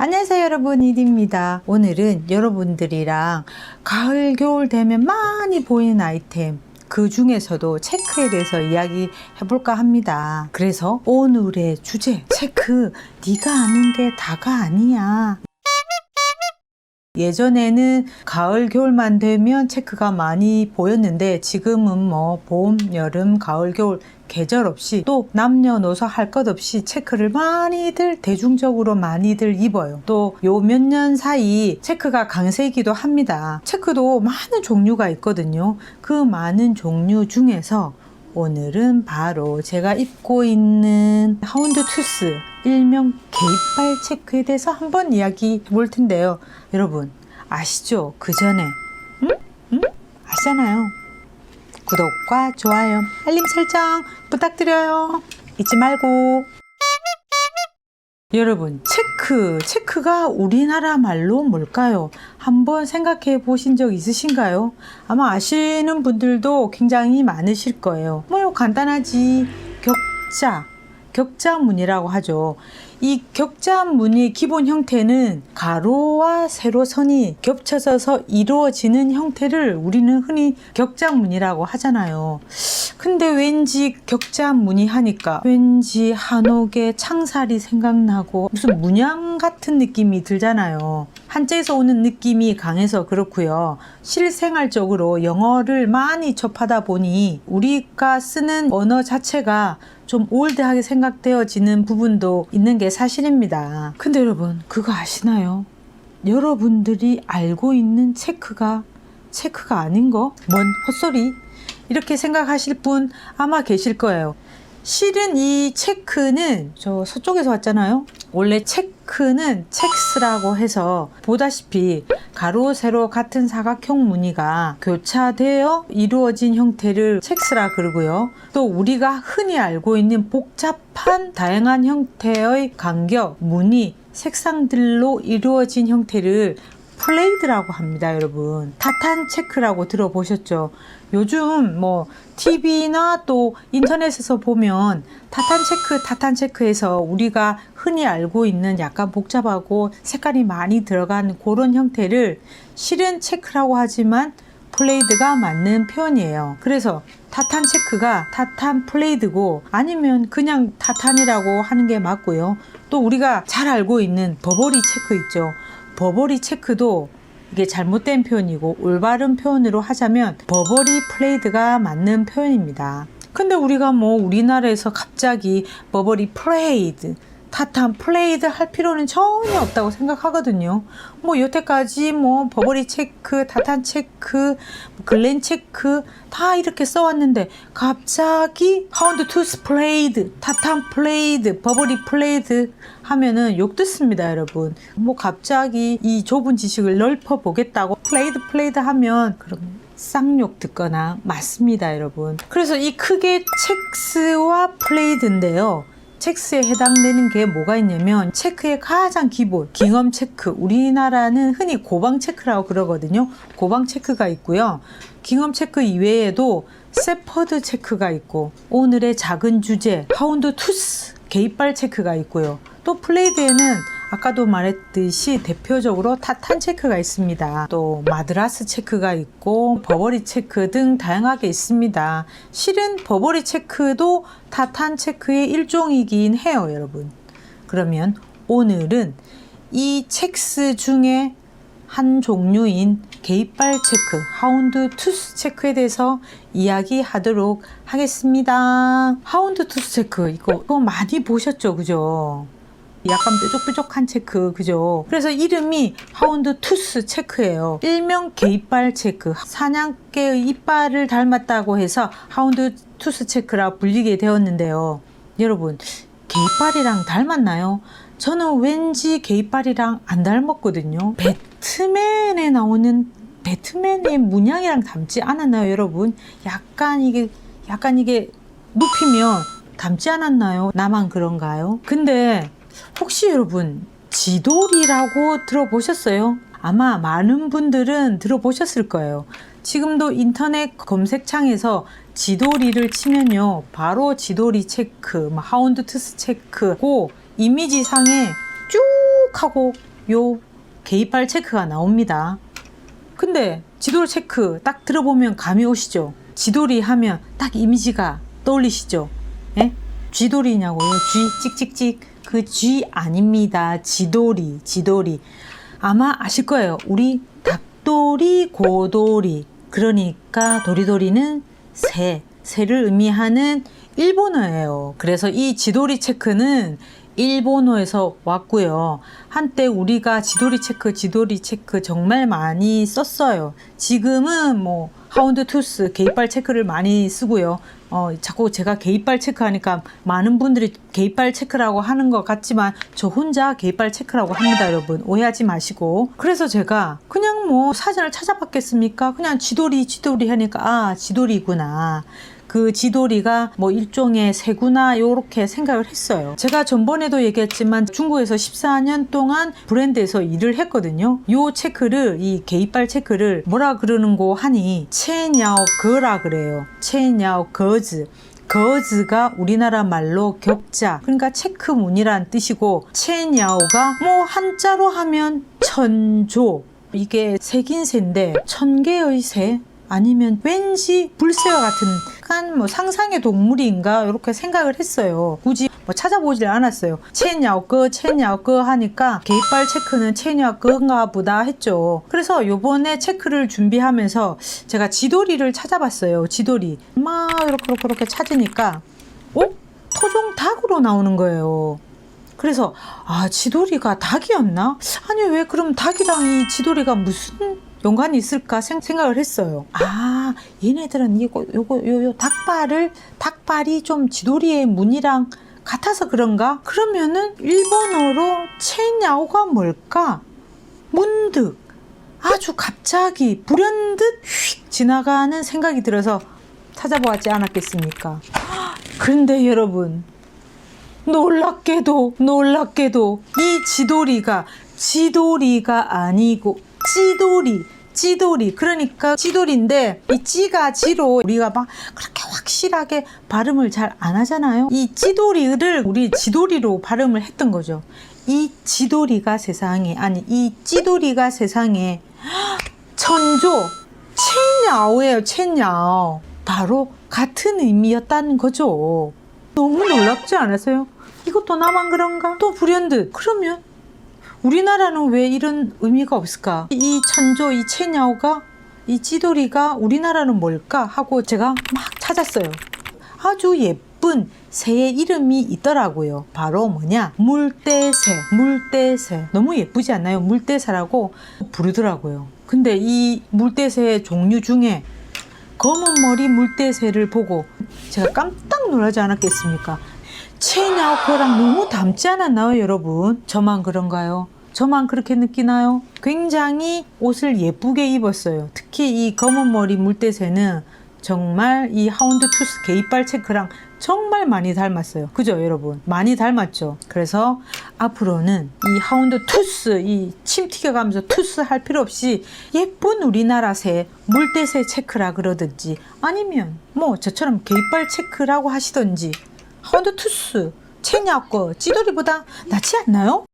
안녕하세요 여러분. 이디입니다. 오늘은 여러분들이랑 가을 겨울 되면 많이 보이는 아이템 그 중에서도 체크에 대해서 이야기 해볼까 합니다. 그래서 오늘의 주제 체크. 네가 아는 게 다가 아니야 예전에는 가을 겨울만 되면 체크가 많이 보였는데 지금은 뭐 봄, 여름, 가을, 겨울 계절 없이 또 남녀노소 할 것 없이 체크를 많이들 대중적으로 많이들 입어요. 또 요 몇 년 사이 체크가 강세이기도 합니다. 체크도 많은 종류가 있거든요. 그 많은 종류 중에서 오늘은 바로 제가 입고 있는 하운드 투스 일명 개이빨 체크에 대해서 한번 이야기 해볼 텐데요. 여러분 아시죠? 그 전에 응? 응? 아시잖아요. 구독과 좋아요, 알림 설정 부탁드려요. 잊지 말고. 여러분, 체크, 체크가 우리나라 말로 뭘까요? 한번 생각해 보신 적 있으신가요? 아마 아시는 분들도 굉장히 많으실 거예요. 뭐요, 간단하지. 격자, 격자문이라고 하죠. 이 격자문의 기본 형태는 가로와 세로 선이 겹쳐져서 이루어지는 형태를 우리는 흔히 격자문이라고 하잖아요. 근데 왠지 격자무늬 하니까 왠지 한옥의 창살이 생각나고 무슨 문양 같은 느낌이 들잖아요. 한자에서 오는 느낌이 강해서 그렇고요. 실생활적으로 영어를 많이 접하다 보니 우리가 쓰는 언어 자체가 좀 올드하게 생각되어지는 부분도 있는 게 사실입니다. 근데 여러분, 그거 아시나요? 여러분들이 알고 있는 체크가 체크가 아닌 거? 뭔 헛소리? 이렇게 생각하실 분 아마 계실 거예요. 실은 이 체크는 저 서쪽에서 왔잖아요. 원래 체크는 첵스라고 해서 보다시피 가로 세로 같은 사각형 무늬가 교차되어 이루어진 형태를 첵스라 그러고요. 또 우리가 흔히 알고 있는 복잡한 다양한 형태의 간격, 무늬, 색상들로 이루어진 형태를 플레이드라고 합니다, 여러분. 타탄 체크라고 들어보셨죠? 요즘 뭐 TV나 또 인터넷에서 보면 타탄 체크, 타탄 체크에서 우리가 흔히 알고 있는 약간 복잡하고 색깔이 많이 들어간 그런 형태를 실은 체크라고 하지만 플레이드가 맞는 표현이에요. 그래서 타탄 체크가 타탄 플레이드고 아니면 그냥 타탄이라고 하는 게 맞고요. 또 우리가 잘 알고 있는 버버리 체크 있죠. 버버리 체크도 이게 잘못된 표현이고 올바른 표현으로 하자면 버버리 플레이드가 맞는 표현입니다. 근데 우리가 뭐 우리나라에서 갑자기 버버리 플레이드 타탄 플레이드 할 필요는 전혀 없다고 생각하거든요. 뭐 여태까지 뭐 버버리 체크, 타탄 체크, 글렌 체크 다 이렇게 써왔는데 갑자기 하운드 투스 플레이드, 타탄 플레이드, 버버리 플레이드 하면은 욕 듣습니다, 여러분. 뭐 갑자기 이 좁은 지식을 넓혀 보겠다고 플레이드 플레이드 하면 그럼 쌍욕 듣거나 맞습니다, 여러분. 그래서 이 크게 첵스와 플레이드인데요. 체크에 해당되는 게 뭐가 있냐면 체크의 가장 기본 깅엄 체크 우리나라는 흔히 고방 체크라고 그러거든요 고방 체크가 있고요 깅엄 체크 이외에도 세퍼드 체크가 있고 오늘의 작은 주제 하운드 투스 개이빨 체크가 있고요 또 플레이드에는 아까도 말했듯이 대표적으로 타탄 체크가 있습니다. 또 마드라스 체크가 있고 버버리 체크 등 다양하게 있습니다. 실은 버버리 체크도 타탄 체크의 일종이긴 해요, 여러분. 그러면 오늘은 이 첵스 중에 한 종류인 개이빨 체크, 하운드 투스 체크에 대해서 이야기하도록 하겠습니다. 하운드 투스 체크 이거, 이거 많이 보셨죠, 그죠? 약간 뾰족뾰족한 체크 그죠 그래서 이름이 하운드 투스 체크예요 일명 개이빨 체크 사냥개의 이빨을 닮았다고 해서 하운드 투스 체크라 불리게 되었는데요 여러분 개이빨이랑 닮았나요? 저는 왠지 개이빨이랑 안 닮았거든요 배트맨에 나오는 배트맨의 문양이랑 닮지 않았나요 여러분 약간 이게 약간 이게 눕히면 닮지 않았나요? 나만 그런가요? 근데 혹시 여러분 지돌이라고 들어보셨어요? 아마 많은 분들은 들어보셨을 거예요. 지금도 인터넷 검색창에서 지돌이를 치면요. 바로 지돌이 체크, 뭐 하운드 투스 체크고 이미지상에 쭉 하고 요 개이빨 체크가 나옵니다. 근데 지도리 체크 딱 들어보면 감이 오시죠? 지도리 하면 딱 이미지가 떠올리시죠? 예? 쥐돌이냐고요? 쥐 찍찍찍 그 쥐 아닙니다. 지도리 지도리 아마 아실 거예요. 우리 닭도리 고도리 그러니까 도리도리는 새 새를 의미하는 일본어예요. 그래서 이 지도리 체크는 일본어에서 왔고요. 한때 우리가 지도리 체크, 지도리 체크 정말 많이 썼어요. 지금은 뭐 하운드 투스, 개이빨 체크를 많이 쓰고요. 어, 자꾸 제가 개이빨 체크하니까 많은 분들이 개이빨 체크라고 하는 것 같지만 저 혼자 개이빨 체크라고 합니다, 여러분. 오해하지 마시고. 그래서 제가 그냥 뭐 사전을 찾아봤겠습니까? 그냥 지도리, 지도리 하니까 아, 지도리구나. 그 지도리가 뭐 일종의 새구나 요렇게 생각을 했어요. 제가 전번에도 얘기했지만 중국에서 14년 동안 브랜드에서 일을 했거든요. 요 체크를 이 개이빨 체크를 뭐라 그러는고 하니 체냐오 거라 그래요. 체냐오 거즈. 거즈가 우리나라 말로 격자 그러니까 체크무늬란 뜻이고 체냐오가 뭐 한자로 하면 천조 이게 색인 새인데 천 개의 새 아니면 왠지 불새와 같은 약간 뭐 상상의 동물인가 이렇게 생각을 했어요. 굳이 뭐 찾아보질 않았어요. 체냐오거 체냐오거 하니까 개이빨 체크는 체냐오거인가 보다 했죠. 그래서 요번에 체크를 준비하면서 제가 지도리를 찾아봤어요. 지도리 막 이렇게 이렇게, 이렇게 찾으니까 어? 토종 닭으로 나오는 거예요. 그래서 아 지도리가 닭이었나? 아니 왜 그럼 닭이랑 이 지도리가 무슨 연관이 있을까 생, 각을 했어요. 아 얘네들은 이거 요거 요 요 닭발을 닭발이 좀 지도리의 무늬랑 같아서 그런가? 그러면은 일본어로 체냐오가 뭘까? 문득 아주 갑자기 불현듯 휙 지나가는 생각이 들어서 찾아보았지 않았겠습니까? 그런데 여러분 놀랍게도 놀랍게도 이 지도리가 지도리가 아니고 찌도리 찌도리 그러니까 찌도리인데 이 찌가 지로 우리가 막 그렇게 확실하게 발음을 잘 안 하잖아요. 이 찌도리를 우리 지도리로 발음을 했던 거죠. 이 지도리가 세상에 아니 이 찌도리가 세상에 천조 체냐오예요 체냐오. 바로 같은 의미였다는 거죠. 너무 놀랍지 않았어요? 이것도 나만 그런가? 또 불현듯. 그러면 우리나라는 왜 이런 의미가 없을까? 이 천조, 이 체냐오가, 이 찌돌이가 우리나라는 뭘까? 하고 제가 막 찾았어요. 아주 예쁜 새의 이름이 있더라고요. 바로 뭐냐? 물대새, 물대새. 너무 예쁘지 않나요? 물대새라고 부르더라고요. 근데 이 물대새 종류 중에 검은 머리 물대새를 보고 제가 깜짝 놀라지 않았겠습니까? 그랑 너무 닮지 않았나요, 여러분? 저만 그런가요? 저만 그렇게 느끼나요? 굉장히 옷을 예쁘게 입었어요. 특히 이 검은 머리 물대새는 정말 이 하운드 투스 개이빨 체크랑 정말 많이 닮았어요. 그죠, 여러분? 많이 닮았죠. 그래서 앞으로는 이 하운드 투스, 이 침 튀겨가면서 투스 할 필요 없이 예쁜 우리나라 새, 물대새 체크라 그러든지 아니면 뭐 저처럼 개이빨 체크라고 하시던지 하운드 투스, 체냐거, 찌돌이보다 낫지 않나요?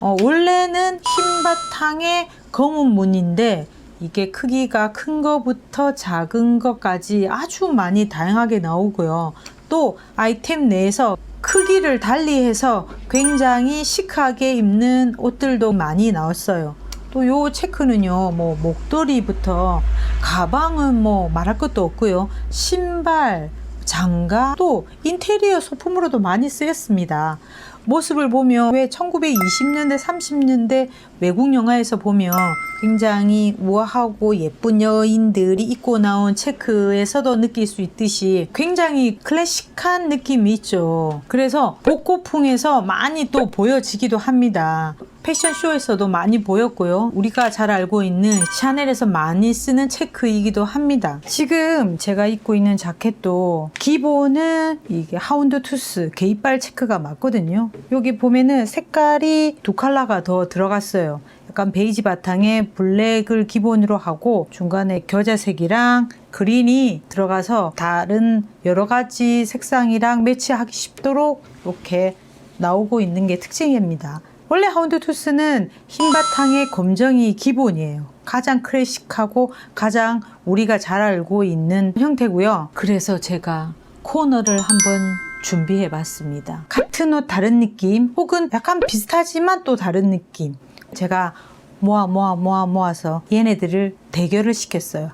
어, 원래는 흰 바탕에 검은 무늬인데 이게 크기가 큰 거부터 작은 것까지 아주 많이 다양하게 나오고요. 또 아이템 내에서 크기를 달리해서 굉장히 시크하게 입는 옷들도 많이 나왔어요. 또 요 체크는요, 뭐 목도리부터 가방은 뭐 말할 것도 없고요. 신발, 장갑, 또 인테리어 소품으로도 많이 쓰였습니다. 모습을 보면 왜 1920년대, 30년대 외국 영화에서 보면 굉장히 우아하고 예쁜 여인들이 입고 나온 체크에서도 느낄 수 있듯이 굉장히 클래식한 느낌이 있죠. 그래서 복고풍에서 많이 또 보여지기도 합니다. 패션쇼에서도 많이 보였고요. 우리가 잘 알고 있는 샤넬에서 많이 쓰는 체크이기도 합니다. 지금 제가 입고 있는 자켓도 기본은 이게 하운드 투스 개이빨 체크가 맞거든요. 여기 보면은 색깔이 두 컬러가 더 들어갔어요. 약간 베이지 바탕에 블랙을 기본으로 하고 중간에 겨자색이랑 그린이 들어가서 다른 여러 가지 색상이랑 매치하기 쉽도록 이렇게 나오고 있는 게 특징입니다. 원래 하운드 투스는 흰 바탕에 검정이 기본이에요. 가장 클래식하고 가장 우리가 잘 알고 있는 형태고요. 그래서 제가 코너를 한번 준비해 봤습니다. 같은 옷 다른 느낌 혹은 약간 비슷하지만 또 다른 느낌. 제가 모아 모아 모아 모아서 얘네들을 대결을 시켰어요.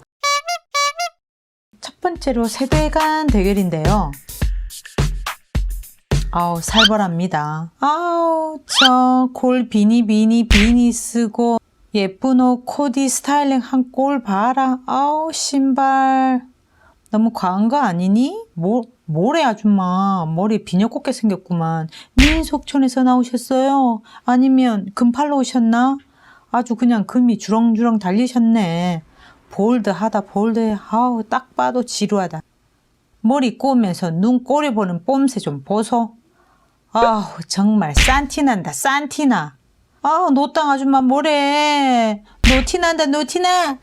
첫 번째로 세대 간 대결인데요. 아우 살벌합니다. 아우 저 골 비니 비니 비니 쓰고 예쁜 옷 코디 스타일링 한 꼴 봐라. 아우 신발 너무 과한 거 아니니? 뭐 뭐래 아줌마 머리 비녀 꽂게 생겼구만. 민속촌에서 나오셨어요? 아니면 금팔로 오셨나? 아주 그냥 금이 주렁주렁 달리셨네. 볼드하다 볼드해. 아우 딱 봐도 지루하다. 머리 꼬면서 눈 꼬리 보는 뽐새 좀 보소. 아우 정말 싼티난다 싼티나. 아우 노땅 아줌마 뭐래. 노티난다 노티나.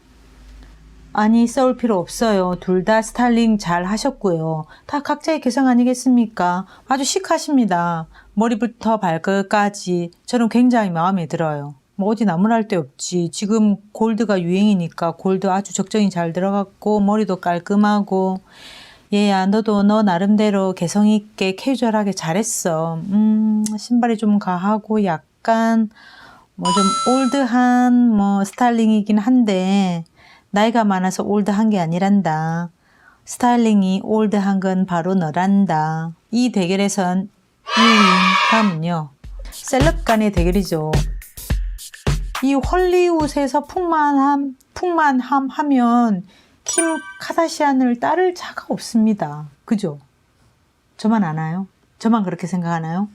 아니 써올 필요 없어요. 둘 다 스타일링 잘 하셨고요. 다 각자의 개성 아니겠습니까? 아주 시크하십니다. 머리부터 발끝까지 저는 굉장히 마음에 들어요. 뭐 어디 나무랄 데 없지. 지금 골드가 유행이니까 골드 아주 적정히 잘 들어갔고 머리도 깔끔하고 얘야 너도 너 나름대로 개성 있게 캐주얼하게 잘했어. 음 신발이 좀 가하고 약간 뭐 좀 올드한 뭐 스타일링이긴 한데 나이가 많아서 올드한 게 아니란다. 스타일링이 올드한 건 바로 너란다. 이 대결에선 2위 다음은요. 셀럽 간의 대결이죠. 이 헐리우드에서 풍만함, 풍만함 하면 킴 카다시안을 따를 자가 없습니다. 그죠? 저만 아나요? 저만 그렇게 생각하나요?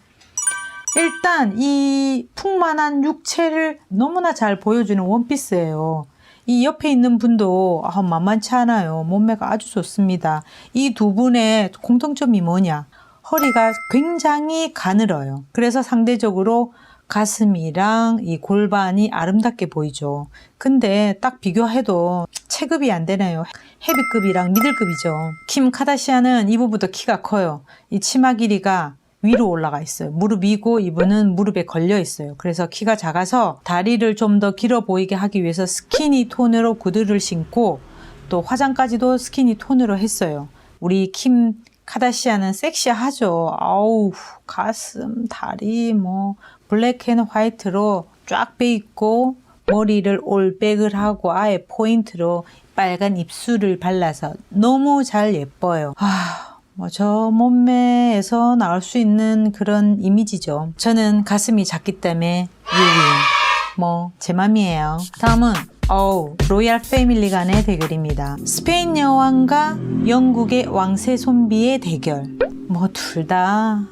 일단 이 풍만한 육체를 너무나 잘 보여주는 원피스예요. 이 옆에 있는 분도 아, 만만치 않아요. 몸매가 아주 좋습니다. 이 두 분의 공통점이 뭐냐? 허리가 굉장히 가늘어요. 그래서 상대적으로 가슴이랑 이 골반이 아름답게 보이죠. 근데 딱 비교해도 체급이 안 되네요. 헤비급이랑 미들급이죠. 킴 카다시안은 이부부터 키가 커요. 이 치마 길이가 위로 올라가 있어요. 무릎 위고 이분은 무릎에 걸려 있어요. 그래서 키가 작아서 다리를 좀 더 길어 보이게 하기 위해서 스키니 톤으로 구두를 신고 또 화장까지도 스키니 톤으로 했어요. 우리 킴 카다시안은 섹시하죠. 아우 가슴, 다리 뭐 블랙 앤 화이트로 쫙 빼 있고 머리를 올백을 하고 아예 포인트로 빨간 입술을 발라서 너무 잘 예뻐요. 아, 뭐 저 몸매에서 나올 수 있는 그런 이미지죠. 저는 가슴이 작기 때문에 유위. 뭐제 맘이에요. 다음은 어우 로얄 패밀리 간의 대결입니다. 스페인 여왕과 영국의 왕세 손비의 대결. 뭐 둘 다아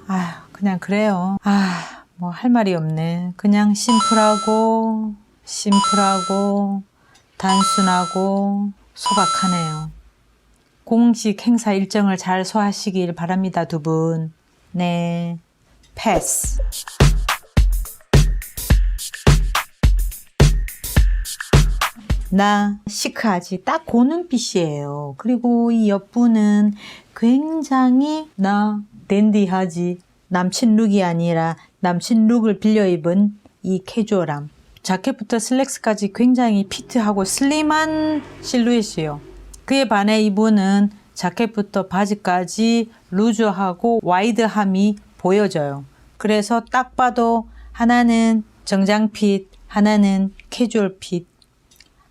그냥 그래요. 아 뭐 할 말이 없네. 그냥 심플하고 심플하고 단순하고 소박하네요. 공식 행사 일정을 잘 소화하시길 바랍니다, 두 분. 네. 패스. 나 시크하지 딱그 눈빛이에요. 그리고 이 옆분은 굉장히 나 댄디하지 남친 룩이 아니라 남친 룩을 빌려 입은 이 캐주얼함. 자켓부터 슬랙스까지 굉장히 피트하고 슬림한 실루엣이에요. 그에 반해 이분은 자켓부터 바지까지 루즈하고 와이드함이 보여져요. 그래서 딱 봐도 하나는 정장 핏, 하나는 캐주얼 핏.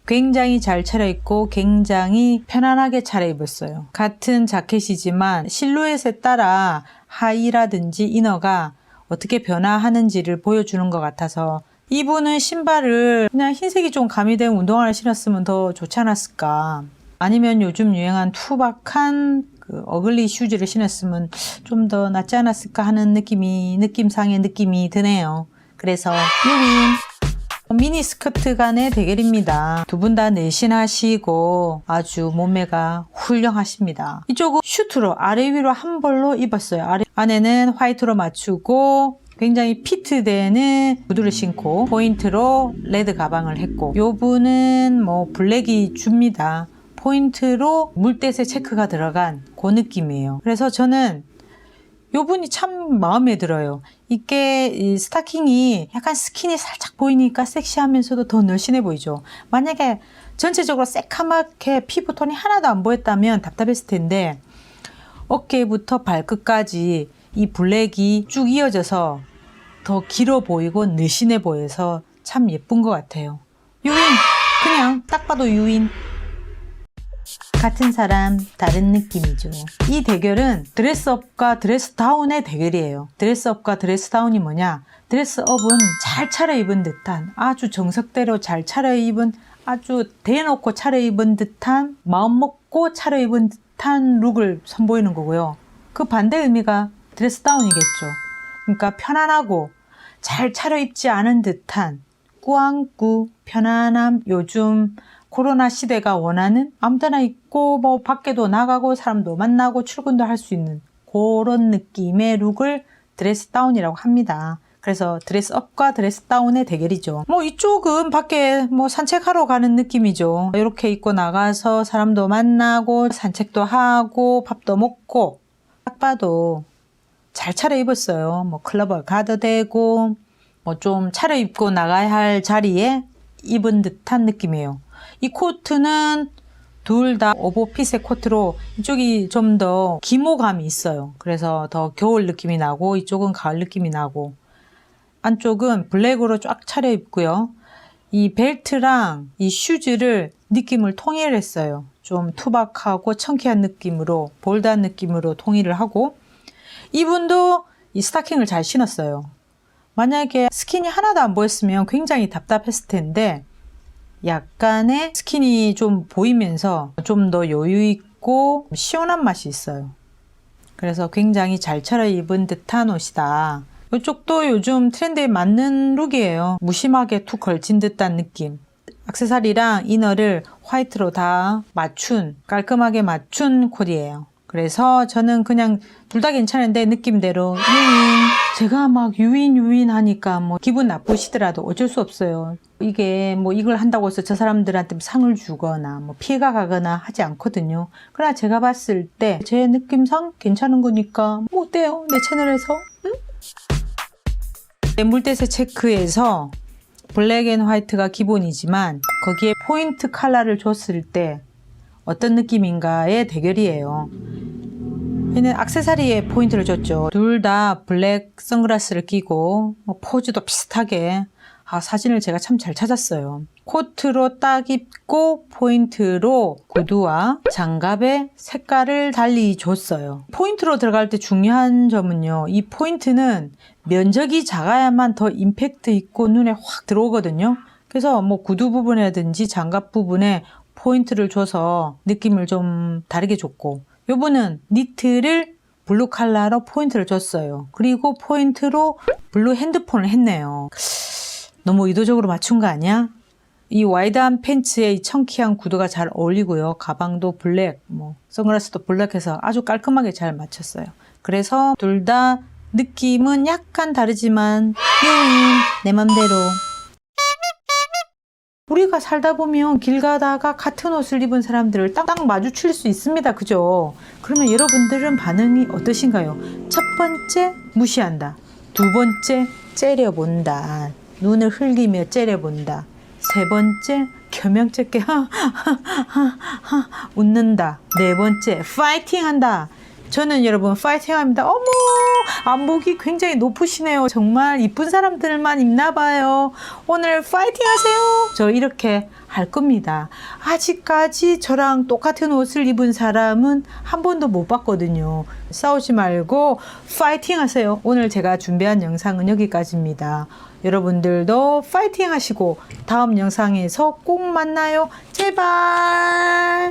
굉장히 잘 차려입고 굉장히 편안하게 차려입었어요. 같은 자켓이지만 실루엣에 따라 하의라든지 이너가 어떻게 변화하는지를 보여주는 것 같아서 이분은 신발을 그냥 흰색이 좀 가미된 운동화를 신었으면 더 좋지 않았을까. 아니면 요즘 유행한 투박한 그 어글리 슈즈를 신었으면 좀 더 낫지 않았을까 하는 느낌이 느낌상의 느낌이 드네요. 그래서 유민 미니 스커트 간의 대결입니다. 두 분 다 내신하시고 아주 몸매가 훌륭하십니다. 이쪽은 슈트로 아래 위로 한 벌로 입었어요. 아래, 안에는 화이트로 맞추고 굉장히 피트되는 구두를 신고 포인트로 레드 가방을 했고 요 분은 뭐 블랙이 줍니다. 포인트로 물때새 체크가 들어간 그 느낌이에요. 그래서 저는 요 분이 참 마음에 들어요. 이게 이 스타킹이 약간 스킨이 살짝 보이니까 섹시하면서도 더 늘씬해 보이죠. 만약에 전체적으로 새카맣게 피부톤이 하나도 안 보였다면 답답했을 텐데 어깨부터 발끝까지 이 블랙이 쭉 이어져서 더 길어 보이고 늘씬해 보여서 참 예쁜 것 같아요. 유인! 그냥 딱 봐도 유인. 같은 사람, 다른 느낌이죠. 이 대결은 드레스업과 드레스다운의 대결이에요. 드레스업과 드레스다운이 뭐냐? 드레스업은 잘 차려입은 듯한 아주 정석대로 잘 차려입은 아주 대놓고 차려입은 듯한 마음 먹고 차려입은 듯한 룩을 선보이는 거고요. 그 반대 의미가 드레스다운이겠죠. 그러니까 편안하고 잘 차려입지 않은 듯한 꾸안꾸 편안함 요즘 코로나 시대가 원하는 아무 데나 있고 뭐 밖에도 나가고 사람도 만나고 출근도 할 수 있는 그런 느낌의 룩을 드레스 다운이라고 합니다. 그래서 드레스 업과 드레스 다운의 대결이죠. 뭐 이쪽은 밖에 뭐 산책하러 가는 느낌이죠. 이렇게 입고 나가서 사람도 만나고 산책도 하고 밥도 먹고 딱 봐도 잘 차려입었어요. 뭐 클럽을 가도 되고 뭐 좀 차려입고 나가야 할 자리에 입은 듯한 느낌이에요. 이 코트는 둘 다 오버핏의 코트로 이쪽이 좀 더 기모감이 있어요. 그래서 더 겨울 느낌이 나고 이쪽은 가을 느낌이 나고 안쪽은 블랙으로 쫙 차려입고요. 이 벨트랑 이 슈즈를 느낌을 통일했어요. 좀 투박하고 청키한 느낌으로 볼드한 느낌으로 통일을 하고 이분도 이 스타킹을 잘 신었어요. 만약에 스킨이 하나도 안 보였으면 굉장히 답답했을 텐데 약간의 스킨이 좀 보이면서 좀 더 여유 있고 시원한 맛이 있어요. 그래서 굉장히 잘 차려입은 듯한 옷이다. 이쪽도 요즘 트렌드에 맞는 룩이에요. 무심하게 툭 걸친 듯한 느낌. 액세서리랑 이너를 화이트로 다 맞춘, 깔끔하게 맞춘 코디예요. 그래서 저는 그냥 둘 다 괜찮은데 느낌대로 유인. 제가 막 유인 유인 하니까 뭐 기분 나쁘시더라도 어쩔 수 없어요. 이게 뭐 이걸 한다고 해서 저 사람들한테 상을 주거나 뭐 피해가 가거나 하지 않거든요. 그러나 제가 봤을 때 제 느낌상 괜찮은 거니까 뭐 어때요? 내 채널에서? 응? 네, 물때새 체크에서 블랙 앤 화이트가 기본이지만 거기에 포인트 컬러를 줬을 때 어떤 느낌인가의 대결이에요. 얘는 악세사리에 포인트를 줬죠. 둘 다 블랙 선글라스를 끼고 뭐 포즈도 비슷하게 아, 사진을 제가 참 잘 찾았어요. 코트로 딱 입고 포인트로 구두와 장갑의 색깔을 달리 줬어요. 포인트로 들어갈 때 중요한 점은요. 이 포인트는 면적이 작아야만 더 임팩트 있고 눈에 확 들어오거든요. 그래서 뭐 구두 부분이라든지 장갑 부분에 포인트를 줘서 느낌을 좀 다르게 줬고 요분은 니트를 블루 컬러로 포인트를 줬어요. 그리고 포인트로 블루 핸드폰을 했네요. 너무 의도적으로 맞춘 거 아니야? 이 와이드한 팬츠에 이 청키한 구두가 잘 어울리고요. 가방도 블랙, 뭐 선글라스도 블랙해서 아주 깔끔하게 잘 맞췄어요. 그래서 둘 다 느낌은 약간 다르지만 내 맘대로 우리가 살다 보면 길 가다가 같은 옷을 입은 사람들을 딱딱 마주칠 수 있습니다. 그죠? 그러면 여러분들은 반응이 어떠신가요? 첫 번째, 무시한다. 두 번째, 째려본다. 눈을 흘리며 째려본다. 세 번째, 겸양쩍게 웃는다. 네 번째, 파이팅 한다. 저는 여러분 파이팅 합니다. 어머, 안목이 굉장히 높으시네요. 정말 이쁜 사람들만 입나 봐요. 오늘 파이팅 하세요. 저 이렇게 할 겁니다. 아직까지 저랑 똑같은 옷을 입은 사람은 한 번도 못 봤거든요. 싸우지 말고 파이팅 하세요. 오늘 제가 준비한 영상은 여기까지입니다. 여러분들도 파이팅 하시고 다음 영상에서 꼭 만나요. 제발.